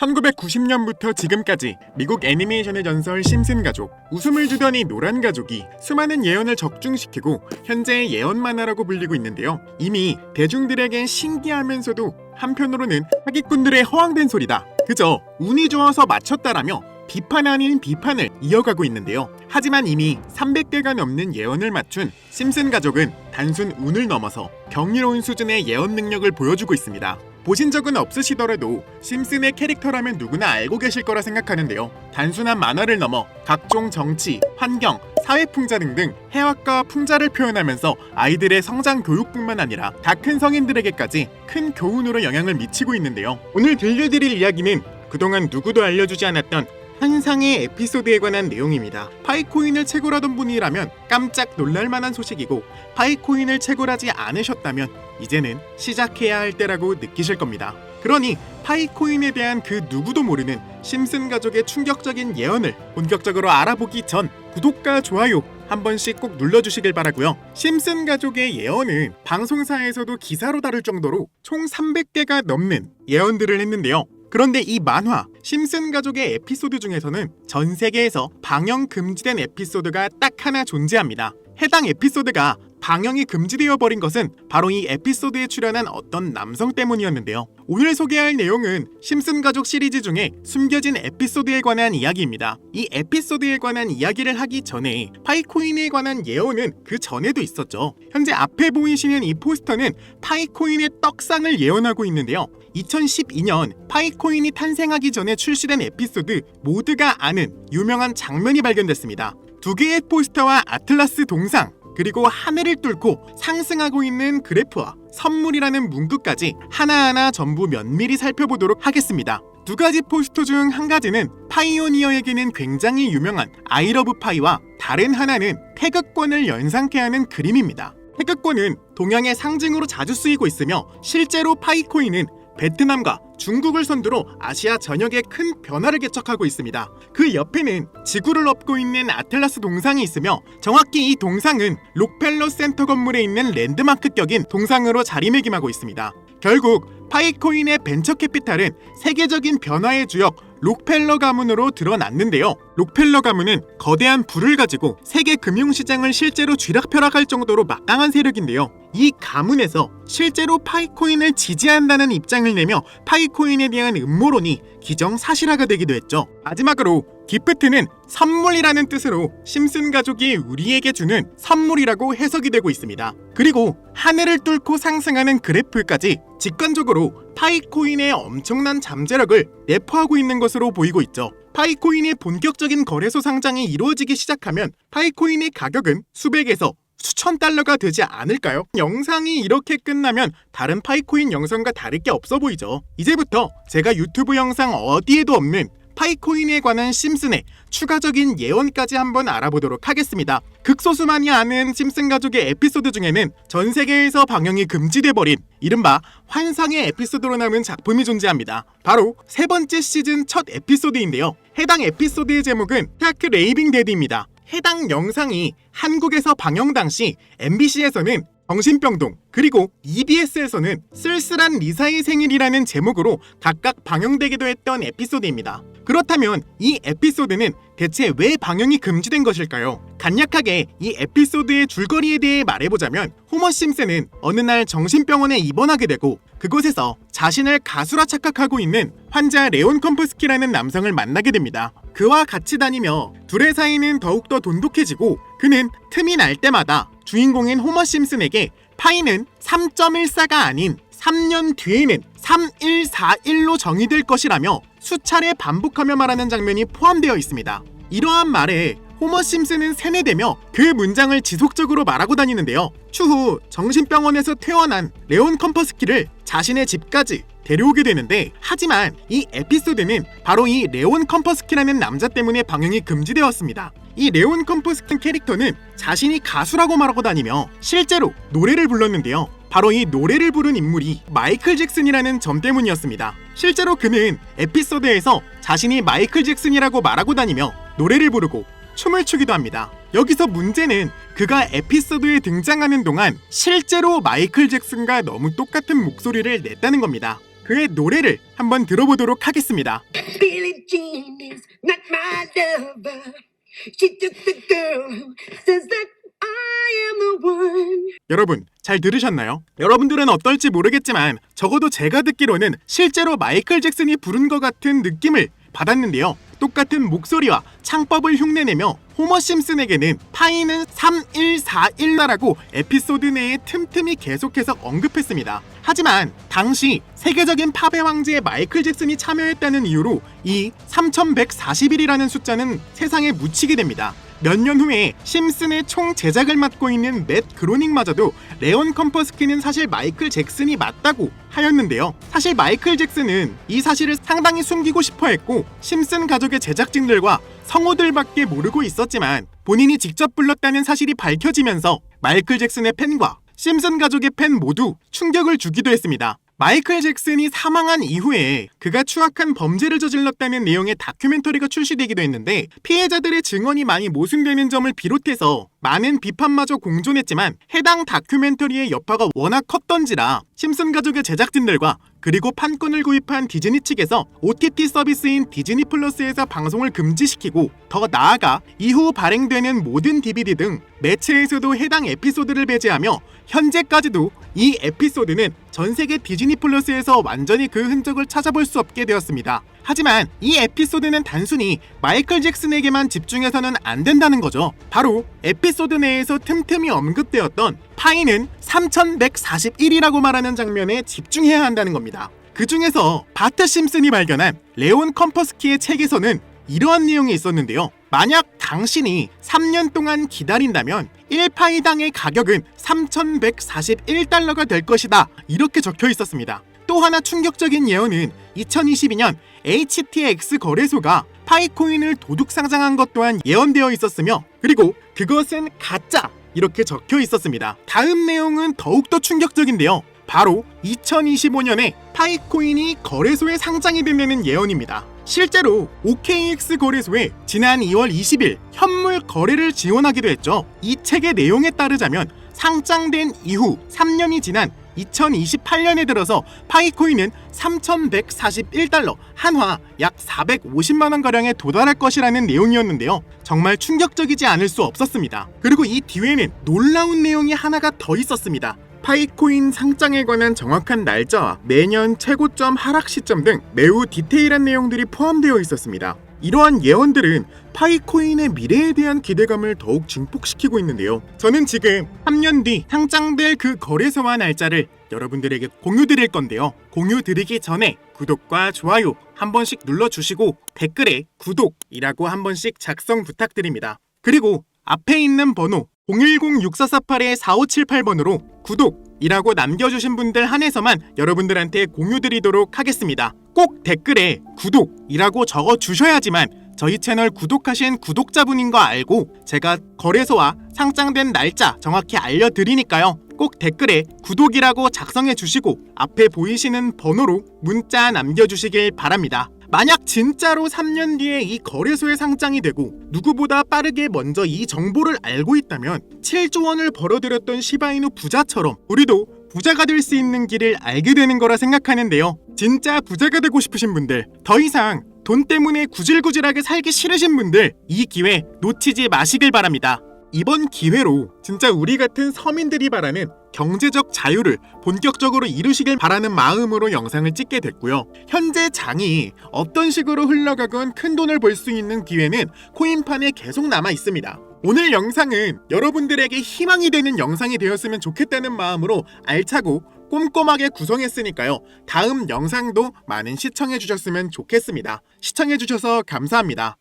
1990년부터 지금까지 미국 애니메이션의 전설 심슨 가족 웃음을 주더니 노란 가족이 수많은 예언을 적중시키고 현재의 예언 만화라고 불리고 있는데요. 이미 대중들에겐 신기하면서도 한편으로는 사기꾼들의 허황된 소리다. 그저 운이 좋아서 맞췄다라며 비판 아닌 비판을 이어가고 있는데요. 하지만 이미 300개가 넘는 예언을 맞춘 심슨 가족은 단순 운을 넘어서 경이로운 수준의 예언 능력을 보여주고 있습니다 보신 적은 없으시더라도 심슨의 캐릭터라면 누구나 알고 계실 거라 생각하는데요. 단순한 만화를 넘어 각종 정치, 환경, 사회 풍자 등등 해학과 풍자를 표현하면서 아이들의 성장 교육뿐만 아니라 다 큰 성인들에게까지 큰 교훈으로 영향을 미치고 있는데요. 오늘 들려드릴 이야기는 그동안 누구도 알려주지 않았던 한상의 에피소드에 관한 내용입니다. 파이코인을 채굴하던 분이라면 깜짝 놀랄만한 소식이고 파이코인을 채굴하지 않으셨다면 이제는 시작해야 할 때라고 느끼실 겁니다. 그러니 파이코인에 대한 그 누구도 모르는 심슨 가족의 충격적인 예언을 본격적으로 알아보기 전 구독과 좋아요 한 번씩 꼭 눌러주시길 바라고요. 심슨 가족의 예언은 방송사에서도 기사로 다룰 정도로 총 300개가 넘는 예언들을 했는데요. 그런데 이 만화 심슨 가족의 에피소드 중에서는 전 세계에서 방영 금지된 에피소드가 딱 하나 존재합니다. 해당 에피소드가 방영이 금지되어 버린 것은 바로 이 에피소드에 출연한 어떤 남성 때문이었는데요. 오늘 소개할 내용은 심슨 가족 시리즈 중에 숨겨진 에피소드에 관한 이야기입니다. 이 에피소드에 관한 이야기를 하기 전에 파이코인에 관한 예언은 그 전에도 있었죠. 현재 앞에 보이시는 이 포스터는 파이코인의 떡상을 예언하고 있는데요. 2012년 파이코인이 탄생하기 전에 출시된 에피소드 모두가 아는 유명한 장면이 발견됐습니다. 두 개의 포스터와 아틀라스 동상 그리고 하늘을 뚫고 상승하고 있는 그래프와 선물이라는 문구까지 하나하나 전부 면밀히 살펴보도록 하겠습니다. 두 가지 포스터 중 한 가지는 파이오니어에게는 굉장히 유명한 아이러브 파이와 다른 하나는 태극권을 연상케 하는 그림입니다. 태극권은 동양의 상징으로 자주 쓰이고 있으며 실제로 파이코인은 베트남과 중국을 선두로 아시아 전역에 큰 변화를 개척하고 있습니다. 그 옆에는 지구를 엎고 있는 아틀라스 동상이 있으며 정확히 이 동상은 록펠러 센터 건물에 있는 랜드마크격인 동상으로 자리매김하고 있습니다. 결국 파이코인의 벤처 캐피탈은 세계적인 변화의 주역 록펠러 가문으로 드러났는데요. 록펠러 가문은 거대한 부를 가지고 세계 금융시장을 실제로 쥐락펴락할 정도로 막강한 세력인데요. 이 가문에서 실제로 파이코인을 지지한다는 입장을 내며 파이코인에 대한 음모론이 기정사실화가 되기도 했죠. 마지막으로 기프트는 선물이라는 뜻으로 심슨 가족이 우리에게 주는 선물이라고 해석이 되고 있습니다. 그리고 하늘을 뚫고 상승하는 그래프까지 직관적으로 파이코인의 엄청난 잠재력을 내포하고 있는 것으로 보이고 있죠. 파이코인의 본격적인 거래소 상장이 이루어지기 시작하면 파이코인의 가격은 수백에서 수천 달러가 되지 않을까요? 영상이 이렇게 끝나면 다른 파이코인 영상과 다를 게 없어 보이죠. 이제부터 제가 유튜브 영상 어디에도 없는 파이코인에 관한 심슨의 추가적인 예언까지 한번 알아보도록 하겠습니다. 극소수만이 아는 심슨 가족의 에피소드 중에는 전 세계에서 방영이 금지돼 버린 이른바 환상의 에피소드로 남은 작품이 존재합니다. 바로 세 번째 시즌 첫 에피소드인데요. 해당 에피소드의 제목은 타크 레이빙 데디입니다. 해당 영상이 한국에서 방영 당시 MBC에서는 정신병동 그리고 EBS에서는 쓸쓸한 리사의 생일이라는 제목으로 각각 방영되기도 했던 에피소드입니다. 그렇다면 이 에피소드는 대체 왜 방영이 금지된 것일까요? 간략하게 이 에피소드의 줄거리에 대해 말해보자면 호머 심슨은 어느 날 정신병원에 입원하게 되고 그곳에서 자신을 가수라 착각하고 있는 환자 레온 컴프스키라는 남성을 만나게 됩니다. 그와 같이 다니며 둘의 사이는 더욱더 돈독해지고 그는 틈이 날 때마다 주인공인 호머 심슨에게 파이는 3.14가 아닌 3년 뒤에는 3141로 정의될 것이라며 수차례 반복하며 말하는 장면이 포함되어 있습니다. 이러한 말에 호머 심슨은 세뇌되며 그 문장을 지속적으로 말하고 다니는데요. 추후 정신병원에서 퇴원한 레온 컴퍼스키를 자신의 집까지 데려오게 되는데 하지만 이 에피소드는 바로 이 레온 컴퍼스키라는 남자 때문에 방영이 금지되었습니다. 이 레온 컴퍼스키 캐릭터는 자신이 가수라고 말하고 다니며 실제로 노래를 불렀는데요. 바로 이 노래를 부른 인물이 마이클 잭슨이라는 점 때문이었습니다. 실제로 그는 에피소드에서 자신이 마이클 잭슨이라고 말하고 다니며 노래를 부르고 춤을 추기도 합니다. 여기서 문제는 그가 에피소드에 등장하는 동안 실제로 마이클 잭슨과 너무 똑같은 목소리를 냈다는 겁니다. 그의 노래를 한번 들어보도록 하겠습니다. 여러분 잘 들으셨나요? 여러분들은 어떨지 모르겠지만 적어도 제가 듣기로는 실제로 마이클 잭슨이 부른 것 같은 느낌을 받았는데요. 똑같은 목소리와 창법을 흉내내며 호머 심슨에게는 파이는 3141라라고 에피소드 내에 틈틈이 계속해서 언급했습니다. 하지만 당시 세계적인 팝의 황제의 마이클 잭슨이 참여했다는 이유로 이 3141이라는 숫자는 세상에 묻히게 됩니다. 몇 년 후에 심슨의 총 제작을 맡고 있는 맷 그로닝마저도 레온 컴퍼스키는 사실 마이클 잭슨이 맞다고 하였는데요. 사실 마이클 잭슨은 이 사실을 상당히 숨기고 싶어 했고 심슨 가족의 제작진들과 성우들밖에 모르고 있었지만 본인이 직접 불렀다는 사실이 밝혀지면서 마이클 잭슨의 팬과 심슨 가족의 팬 모두 충격을 주기도 했습니다. 마이클 잭슨이 사망한 이후에 그가 추악한 범죄를 저질렀다는 내용의 다큐멘터리가 출시되기도 했는데 피해자들의 증언이 많이 모순되는 점을 비롯해서 많은 비판마저 공존했지만 해당 다큐멘터리의 여파가 워낙 컸던지라 심슨 가족의 제작진들과 그리고 판권을 구입한 디즈니 측에서 OTT 서비스인 디즈니 플러스에서 방송을 금지시키고 더 나아가 이후 발행되는 모든 DVD 등 매체에서도 해당 에피소드를 배제하며 현재까지도 이 에피소드는 전 세계 디즈니 플러스에서 완전히 그 흔적을 찾아볼 수 없게 되었습니다. 하지만 이 에피소드는 단순히 마이클 잭슨에게만 집중해서는 안 된다는 거죠. 바로 에피소드 내에서 틈틈이 언급되었던 파이는 3141이라고 말하는 장면에 집중해야 한다는 겁니다. 그 중에서 바트 심슨이 발견한 레온 컴퍼스키의 책에서는 이러한 내용이 있었는데요. 만약 당신이 3년 동안 기다린다면 1파이당의 가격은 3,141달러가 될 것이다. 이렇게 적혀 있었습니다. 또 하나 충격적인 예언은 2022년 HTX 거래소가 파이코인을 도둑 상장한 것 또한 예언되어 있었으며 그리고 그것은 가짜 이렇게 적혀 있었습니다. 다음 내용은 더욱더 충격적인데요. 바로 2025년에 파이코인이 거래소에 상장이 된다는 예언입니다. 실제로 OKX 거래소에 지난 2월 20일 현물 거래를 지원하기도 했죠. 이 책의 내용에 따르자면 상장된 이후 3년이 지난 2028년에 들어서 파이코인은 3,141달러, 한화 약 450만 원 가량에 도달할 것이라는 내용이었는데요. 정말 충격적이지 않을 수 없었습니다. 그리고 이 뒤에는 놀라운 내용이 하나가 더 있었습니다. 파이코인 상장에 관한 정확한 날짜와 매년 최고점 하락 시점 등 매우 디테일한 내용들이 포함되어 있었습니다. 이러한 예언들은 파이코인의 미래에 대한 기대감을 더욱 증폭시키고 있는데요. 저는 지금 3년 뒤 상장될 그 거래소와 날짜를 여러분들에게 공유드릴 건데요. 공유드리기 전에 구독과 좋아요 한 번씩 눌러주시고 댓글에 구독이라고 한 번씩 작성 부탁드립니다. 그리고 앞에 있는 번호 010-6448-4578번으로 구독 이라고 남겨주신 분들 한해서만 여러분들한테 공유드리도록 하겠습니다. 꼭 댓글에 구독이라고 적어주셔야지만 저희 채널 구독하신 구독자분인 거 알고 제가 거래소와 상장된 날짜 정확히 알려드리니까요. 꼭 댓글에 구독이라고 작성해 주시고 앞에 보이시는 번호로 문자 남겨주시길 바랍니다. 만약 진짜로 3년 뒤에 이 거래소에 상장이 되고 누구보다 빠르게 먼저 이 정보를 알고 있다면 7조 원을 벌어들였던 시바이누 부자처럼 우리도 부자가 될 수 있는 길을 알게 되는 거라 생각하는데요. 진짜 부자가 되고 싶으신 분들, 더 이상 돈 때문에 구질구질하게 살기 싫으신 분들 이 기회 놓치지 마시길 바랍니다. 이번 기회로 진짜 우리 같은 서민들이 바라는 경제적 자유를 본격적으로 이루시길 바라는 마음으로 영상을 찍게 됐고요. 현재 장이 어떤 식으로 흘러가건 큰 돈을 벌 수 있는 기회는 코인판에 계속 남아 있습니다. 오늘 영상은 여러분들에게 희망이 되는 영상이 되었으면 좋겠다는 마음으로 알차고 꼼꼼하게 구성했으니까요. 다음 영상도 많은 시청해 주셨으면 좋겠습니다. 시청해 주셔서 감사합니다.